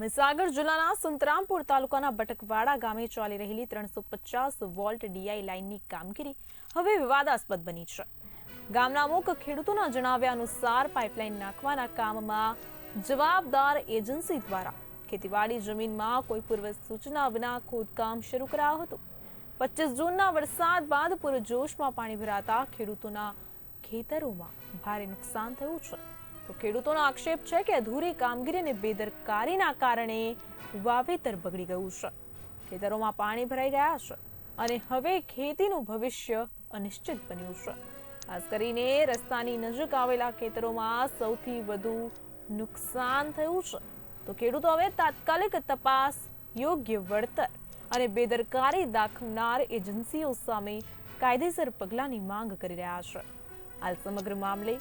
મહીસાગર જિલ્લાના સુંતરામપુર તાલુકાના બટકવાડા ગામે ચાલી રહેલી ત્રણસો પચાસ વોલ્ટ ડીઆઈ લાઇનની કામગીરી હવે વિવાદાસ્પદ બની છે. ગામના અમુક ખેડૂતોના જણાવ્યા અનુસાર પાઇપલાઇન નાખવાના કામમાં જવાબદાર એજન્સી દ્વારા ખેતીવાડી જમીનમાં કોઈ પૂર્વ સૂચના વિના ખોદકામ શરૂ કરાયું હતું. પચીસ જૂનના વરસાદ બાદ પૂરજોશમાં પાણી ભરાતા ખેડૂતોના ખેતરોમાં ભારે નુકસાન થયું છે. તો ખેડૂતોનો આક્ષેપ છે કે અધૂરી કામગીરી અને બેદરકારીના કારણે વાવેતર બગડી ગયું છે. ખેતરોમાં પાણી ભરાઈ ગયા છે અને હવે ખેતીનું ભવિષ્ય અનિશ્ચિત બન્યું છે. ખાસ કરીને રસ્તાની નજીક આવેલા ખેતરોમાં સૌથી વધુ નુકસાન થયું છે. તો ખેડૂતો હવે તાત્કાલિક તપાસ યોગ્ય વળતર અને બેદરકારી દાખવનાર એજન્સીઓ સામે કાયદેસર પગલાંની માંગ કરી રહ્યા છે. હાલ સમગ્ર મામલે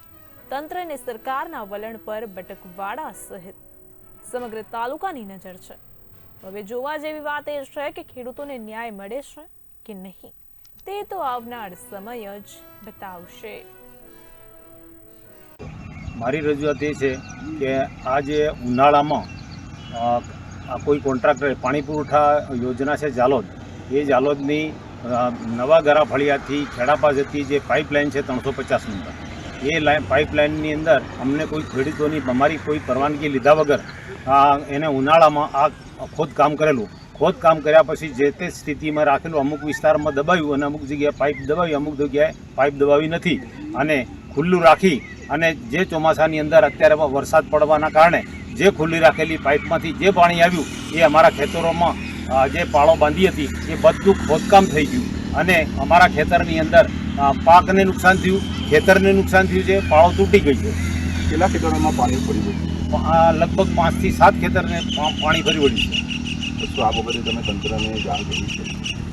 તંત્ર અને સરકારના વલણ પર બટકવાડા સહિત. સમગ્ર તાલુકાની નજર છે. હવે જોવા જેવી વાત એ છે કે ખેડૂતોને ન્યાય મળે છે કે નહીં? તે તો આવનાર સમય જ બતાવશે. મારી રજૂઆત એ છે કે આ જે ઉનાળામાં કોઈ કોન્ટ્રાક્ટરે, પાણી પુરવઠા યોજના છે જાલોદ, એ જાલોદની નવા ગરા ફળિયાથી ખેડાપા જતી જે પાઇપલાઇન છે ત્રણસો પચાસ નંબર એ લાઇન પાઇપલાઇનની અંદર અમને કોઈ ખેડૂતોની અમારી કોઈ પરવાનગી લીધા વગર એને ઉનાળામાં આ ખોદકામ કરેલું. ખોદકામ કર્યા પછી જે તે સ્થિતિમાં રાખેલું, અમુક વિસ્તારમાં દબાવ્યું અને અમુક જગ્યાએ પાઇપ દબાવી, અમુક જગ્યાએ પાઇપ દબાવી નથી. અને ખુલ્લું રાખી અને જે ચોમાસાની અંદર અત્યારે વરસાદ પડવાના કારણે જે ખુલ્લી રાખેલી પાઇપમાંથી જે પાણી આવ્યું, એ અમારા ખેતરોમાં જે પાળો બાંધી હતી, એ બધું ખોદકામ થઈ ગયું. અને અમારા ખેતરની અંદર પાકને નુકસાન થયું ખેતરને નુકસાન થયું છે પાળો તૂટી ગઈ છે. કેટલા ખેતરોમાં પાણી પડી ગયું આ લગભગ પાંચથી સાત ખેતરને પાણી ભરી વળ્યું છે. તો આ બાબતે તમે તંત્રને જાણ કરી છે?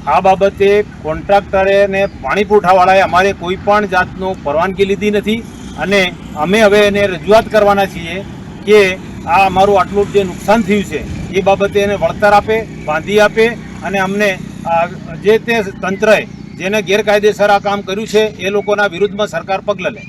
આ બાબતે કોન્ટ્રાક્ટરે ને પાણી પુરવઠાવાળાએ અમારે કોઈ પણ જાતનો પરવાનગી લીધી નથી અને અમે હવે એને રજૂઆત કરવાના છીએ કે આ અમારું આટલું જે નુકસાન થયું છે એ બાબતે એને વળતર આપે બાંધી આપે અને અમને આ જે તે તંત્રએ જેને ગેરકાયદેસર આ કામ કર્યું છે એ લોકોના વિરુદ્ધમાં સરકાર પગલાં લે.